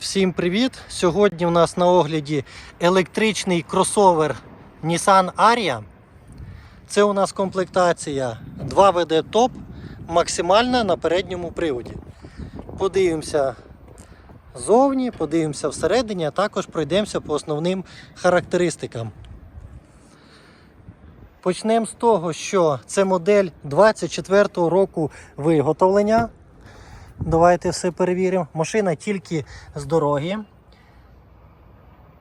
Всім привіт! Сьогодні у нас на огляді електричний кросовер Nissan Aria. Це у нас комплектація 2WD Top, максимальна на передньому приводі. Подивимося зовні, подивимося всередині, а також пройдемося по основним характеристикам. Почнемо з того, що це модель 24-го року виготовлення. Давайте все перевіримо. Машина тільки з дороги.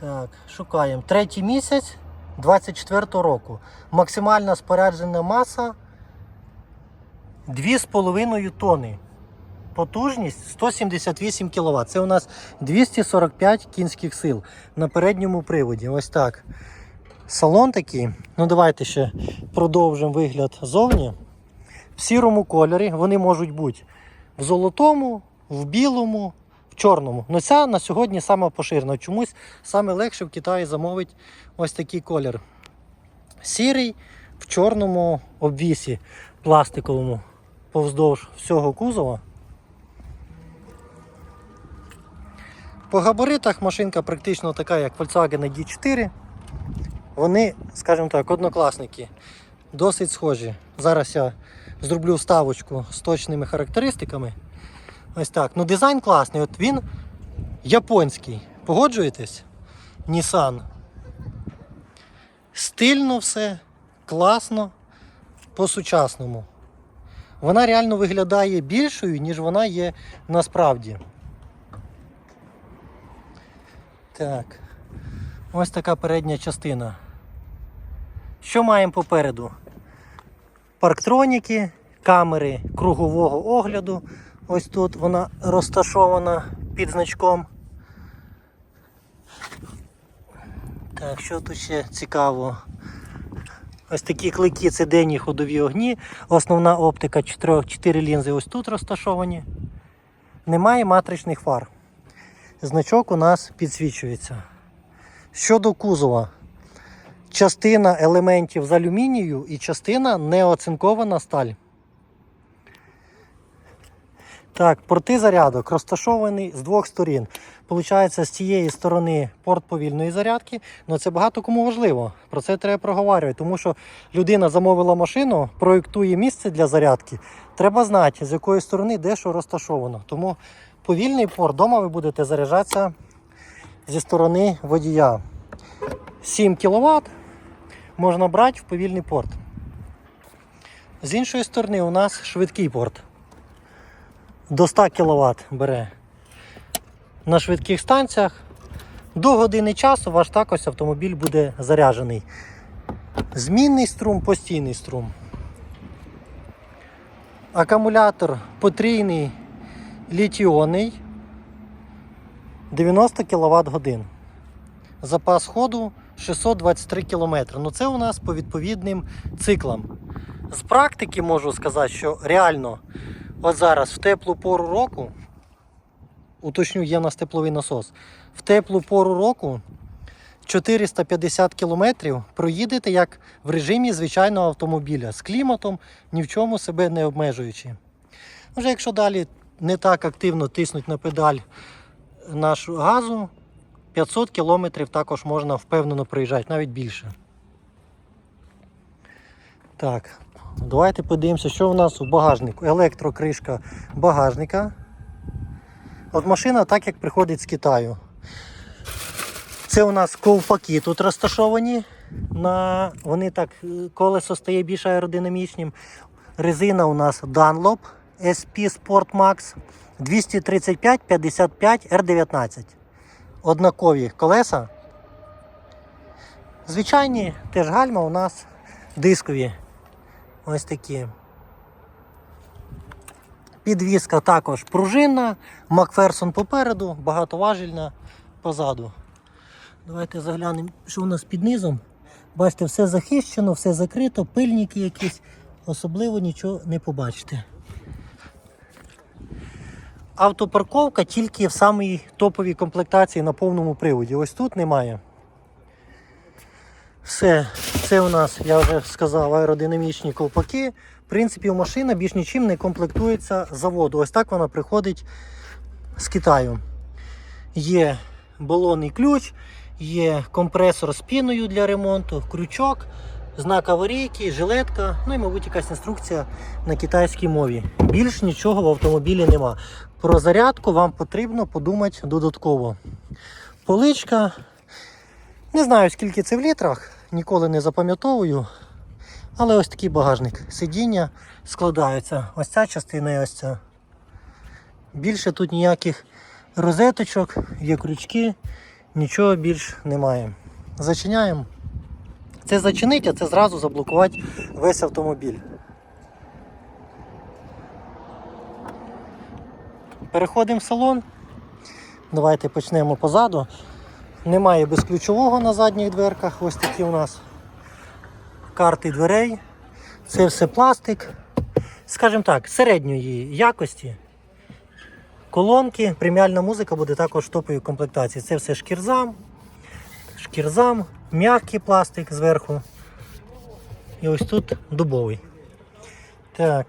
Так, шукаємо. Третій місяць 24 року. Максимальна споряджена маса 2,5 тонни. Потужність 178 кВт. Це у нас 245 кінських сил на передньому приводі. Ось так. Салон такий. Ну, давайте ще продовжимо вигляд зовні. В сірому кольорі вони можуть бути в золотому, в білому, в чорному. Ну ця на сьогодні саме поширена. Чомусь саме легше в Китаї замовити ось такий колір. Сірий в чорному обвісі пластиковому повздовж всього кузова. По габаритах машинка практично така, як Volkswagen ID4. Вони, скажімо так, однокласники, досить схожі. Зараз я зроблю вставочку з точними характеристиками. Ось так. Ну, дизайн класний. От він японський. Погоджуєтесь? Nissan. Стильно все, класно, по-сучасному. Вона реально виглядає більшою, ніж вона є насправді. Так. Ось така передня частина. Що маємо попереду? Парктроніки, камери кругового огляду. Ось тут вона розташована під значком. Так, що тут ще цікаво? Ось такі клики це денні ходові огні. Основна оптика 4, 4 лінзи ось тут розташовані. Немає матричних фар. Значок у нас підсвічується. Щодо кузова, частина елементів з алюмінію і частина неоцинкована сталь. Так, порти зарядок розташовані з двох сторін. Получається, з цієї сторони порт повільної зарядки, але це багато кому важливо. Про це треба проговорювати, тому що людина замовила машину, проєктує місце для зарядки. Треба знати, з якої сторони де що розташовано. Тому повільний порт вдома ви будете заряджатися зі сторони водія. 7 кВт можна брати в повільний порт. З іншої сторони, у нас швидкий порт. До 100 кВт бере на швидких станціях. До години часу ваш також автомобіль буде заряджений. Змінний струм, постійний струм. Акумулятор потрійний літіонний 90 кВт годин. Запас ходу 623 км. Ну це у нас по відповідним циклам. З практики можу сказати, що реально от зараз в теплу пору року, уточню, є у нас тепловий насос, в теплу пору року 450 км проїдете як в режимі звичайного автомобіля з кліматом, ні в чому себе не обмежуючи. Вже якщо далі не так активно тиснуть на педаль нашу газу, 500 кілометрів також можна впевнено проїжджати, навіть більше. Так, давайте подивимося, що у нас у багажнику. Електрокришка багажника. От машина так як приходить з Китаю. Це у нас ковпаки тут розташовані. На... Вони так, е, колесо стає більш аеродинамічним. Резина у нас Dunlop SP Sport Max 235 55 R19 однакові колеса. Звичайні теж гальма у нас дискові. Ось такі. Підвізка також пружинна, Макферсон попереду, багатоважільна позаду. Давайте заглянемо, що у нас під низом. Бачите, все захищено, все закрито, пильники якісь, особливо нічого не побачите. Автопарковка тільки в самій топовій комплектації на повному приводі. Ось тут немає. Все, це у нас, я вже сказав, аеродинамічні ковпаки. В принципі, машина більш нічим не комплектується заводу. Ось так вона приходить з Китаю. Є балонний ключ, є компресор з піною для ремонту, крючок, знак аварійки, жилетка, ну і, мабуть, якась інструкція на китайській мові. Більш нічого в автомобілі нема. Про зарядку вам потрібно подумати додатково. Поличка. Не знаю, скільки це в літрах, ніколи не запам'ятовую. Але ось такий багажник. Сидіння складаються. Ось ця частина і ось ця. Більше тут ніяких розеточок, є крючки, нічого більш немає. Зачиняємо. Це зачинить, а це зразу заблокувати весь автомобіль. Переходимо в салон. Давайте почнемо позаду. Немає безключового на задніх дверках. Ось такі у нас карти дверей. Це все пластик. Скажімо так, середньої якості. Колонки, преміальна музика буде також в топовій комплектації. Це все шкірзам, шкірзам, м'який пластик зверху. І ось тут дубовий. Так.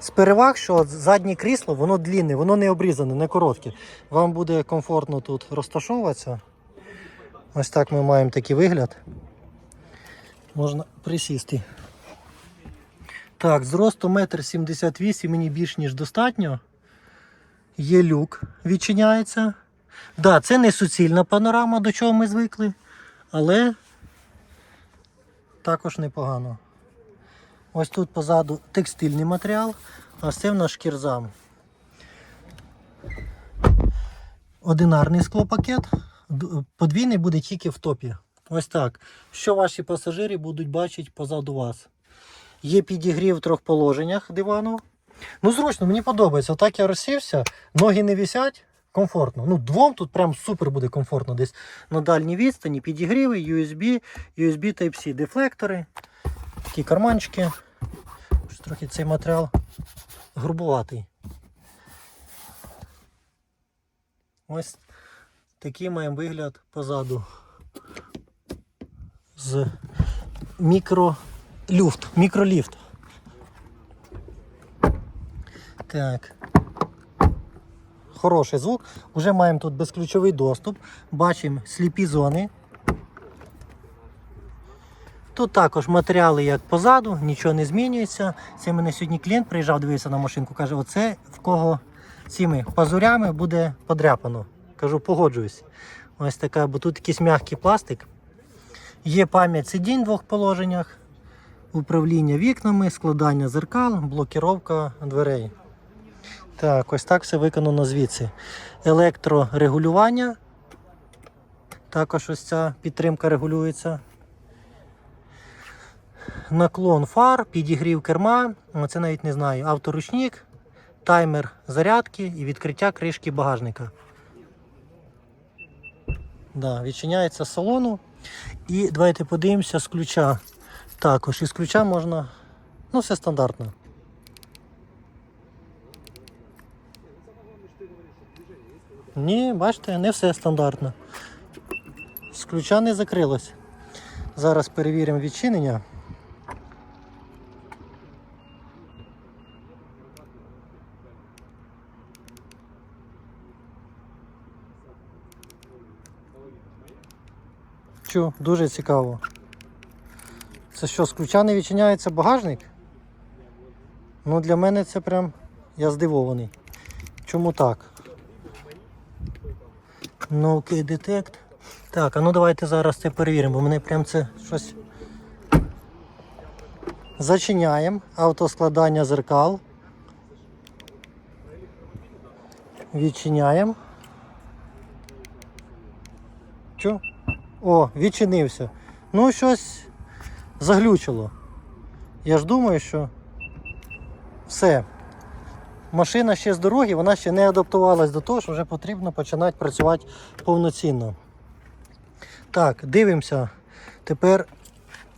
З переваг, що заднє крісло, воно длінне, воно не обрізане, не коротке. Вам буде комфортно тут розташовуватися. Ось так ми маємо такий вигляд. Можна присісти. Так, зросту 1,78 м мені більш ніж достатньо. Є люк, відчиняється. Да, це не суцільна панорама, до чого ми звикли, але також непогано. Ось тут позаду текстильний матеріал, а це в нас шкірзам. Одинарний склопакет. Подвійний буде тільки в топі. Ось так. Що ваші пасажири будуть бачити позаду вас. Є підігрів в трьох положеннях дивану. Ну, зручно, мені подобається. Отак я розсівся, ноги не висять, комфортно. Ну, двом тут прям супер буде комфортно. Десь на дальній відстані, підігріви, USB, USB Type-C, дефлектори, такі карманчики. Трохи цей матеріал грубуватий. Ось такий маємо вигляд позаду. З мікролюфт, мікроліфт. Так. Хороший звук. Уже маємо тут безключовий доступ. Бачимо сліпі зони. Тут також матеріали як позаду, нічого не змінюється. Це мене сьогодні клієнт приїжджав, дивився на машинку, каже, оце в кого цими пазурями буде подряпано. Кажу, погоджуюсь. Ось така, бо тут якийсь м'який пластик. Є пам'ять сидінь в двох положеннях, управління вікнами, складання зеркал, блокіровка дверей. Так, ось так все виконано звідси. Електрорегулювання. Також ось ця підтримка регулюється. Наклон фар, підігрів керма, це навіть не знаю, авторучник, таймер зарядки і відкриття кришки багажника. Да, відчиняється з салону. І давайте подивимося з ключа. Також із ключа можна. Ну, все стандартно. Ні, бачите, не все стандартно. З ключа не закрилось. Зараз перевіримо відчинення. Чу, дуже цікаво. Це що, з ключа не відчиняється багажник? Ну для мене це прям. Я здивований. Чому так? Окей, детект. Так, а ну давайте зараз це перевіримо, бо мене прям це щось. Зачиняємо автоскладання зеркал. Відчиняємо. Чо? О, відчинився. Ну, щось заглючило. Я ж думаю, що все. Машина ще з дороги, вона ще не адаптувалась до того, що вже потрібно починати працювати повноцінно. Так, дивимося. Тепер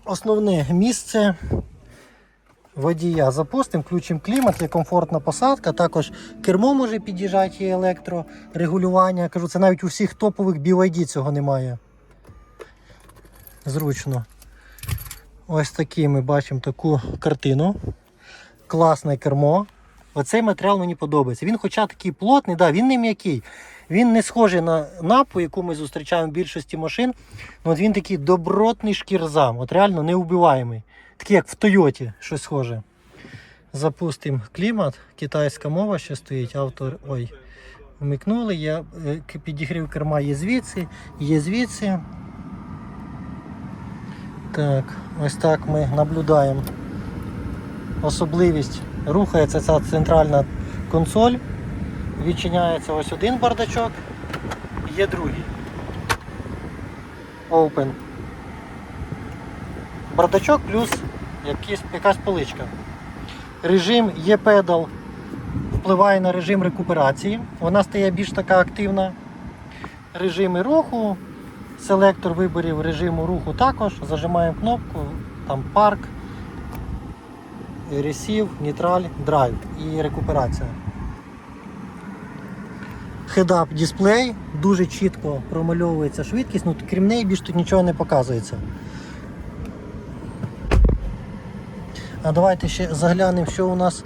основне місце водія. Запустимо, включимо клімат, є комфортна посадка. Також кермо може під'їжджати, є електрорегулювання. Кажу, це навіть у всіх топових BYD цього немає. Зручно. Ось такі ми бачимо таку картину. Класне кермо. Оцей матеріал мені подобається. Він, хоча такий плотний, да, він не м'який. Він не схожий на напу, яку ми зустрічаємо в більшості машин. Ну, от він такий добротний шкірзам, от реально неубиваємий. Такий, як в Тойоті, щось схоже. Запустимо клімат. Китайська мова ще стоїть. Автор. Ой. Вмикнули. Я, е, підігрів керма є звідси, є звідси. Так, ось так ми наблюдаємо особливість. Рухається ця центральна консоль. Відчиняється ось один бардачок, є другий. Open. Бардачок плюс якісь, якась поличка. Режим є педал впливає на режим рекуперації. Вона стає більш така активна. Режими руху, селектор виборів режиму руху також. Зажимаємо кнопку, там парк, ресів, нейтраль, драйв і рекуперація. Head-up дисплей, дуже чітко промальовується швидкість, ну крім неї більш тут нічого не показується. А давайте ще заглянемо, що у нас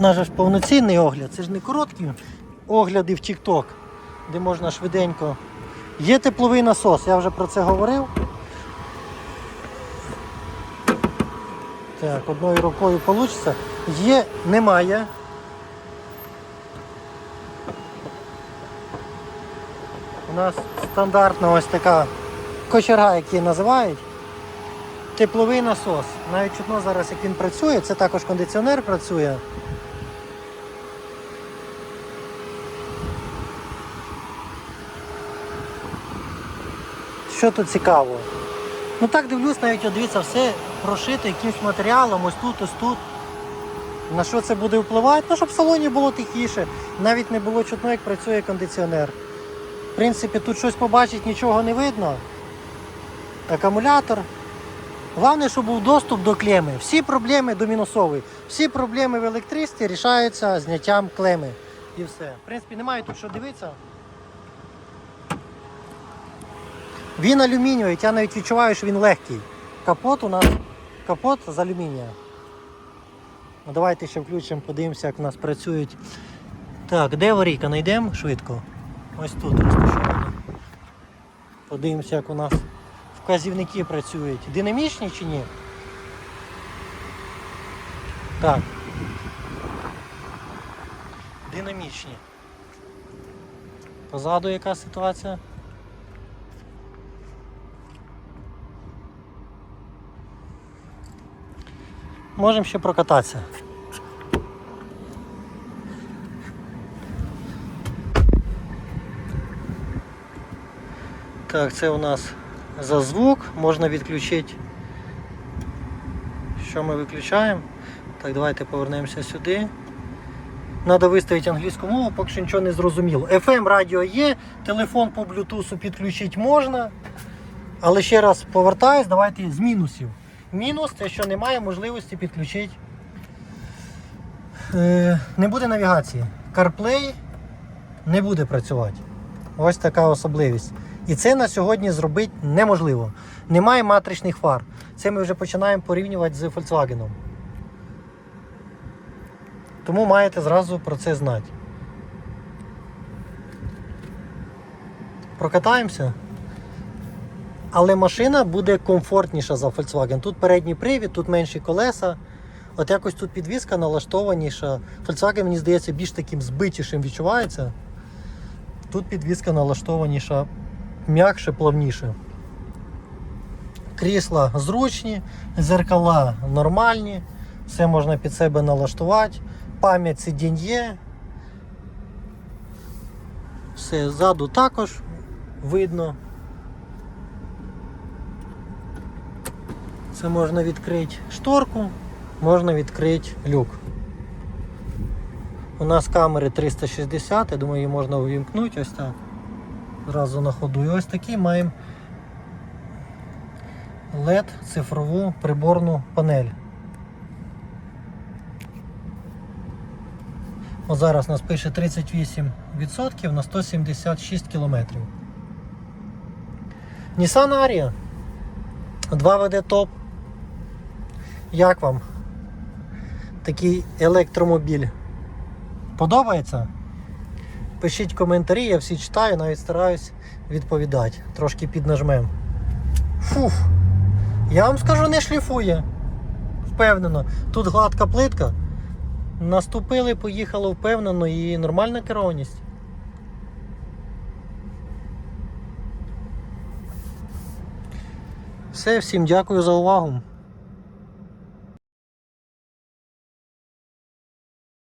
же ж повноцінний огляд, це ж не короткі огляди в TikTok, де можна швиденько. Є тепловий насос, я вже про це говорив. Так, одною рукою вийде. Є, немає. У нас стандартна ось така кочерга, як її називають. Тепловий насос. Навіть чутно зараз, як він працює, це також кондиціонер працює. Що тут цікаво? Ну так дивлюсь, навіть от дивіться, все прошито якимось матеріалом, ось тут, ось тут. На що це буде впливати? Ну, щоб в салоні було тихіше, навіть не було чутно, як працює кондиціонер. В принципі, тут щось побачити нічого не видно. Акумулятор. Головне, щоб був доступ до клеми. Всі проблеми до мінусової. Всі проблеми в електричці рішаються зняттям клеми. І все. В принципі, немає тут що дивитися. Він алюмінієвий, я навіть відчуваю, що він легкий. Капот у нас капот з алюмінія. Ну, Давайте ще включимо, подивимося, як у нас працюють. Так, де аварійка? Знайдемо швидко. Ось тут розташовано. Подивимося, як у нас вказівники працюють. Динамічні чи ні? Так. Динамічні. Позаду яка ситуація? Можемо ще прокататися. Так, це у нас за звук, можна відключити. Що ми виключаємо? Так, давайте повернемося сюди. Треба виставити англійську мову, поки що нічого не зрозуміло. FM радіо є, телефон по Bluetooth підключити можна. Але ще раз повертаюсь, давайте з мінусів. Мінус це, що немає можливості підключити. Е, не буде навігації. CarPlay не буде працювати. Ось така особливість. І це на сьогодні зробити неможливо. Немає матричних фар. Це ми вже починаємо порівнювати з Volkswagen. Тому маєте зразу про це знати. Прокатаємося. Але машина буде комфортніша за Volkswagen. Тут передній привід, тут менші колеса. От якось тут підвізка налаштованіша. Volkswagen, мені здається, більш таким збитішим відчувається. Тут підвізка налаштованіша м'якше, плавніше. Крісла зручні, зеркала нормальні, все можна під себе налаштувати. Пам'ять сидінь є. Все ззаду також видно. Це можна відкрити шторку, можна відкрити люк. У нас камери 360, я думаю, її можна увімкнути ось так. Зразу на ходу. І ось такий маємо LED цифрову приборну панель. О, зараз у нас пише 38% на 176 км. Nissan Aria 2 ВД топ. Як вам? Такий електромобіль. Подобається? Пишіть коментарі, я всі читаю, навіть стараюсь відповідати. Трошки піднажмем. Фуф. Я вам скажу, не шліфує. Впевнено. Тут гладка плитка. Наступили, поїхало впевнено і нормальна керованість. Все, всім дякую за увагу.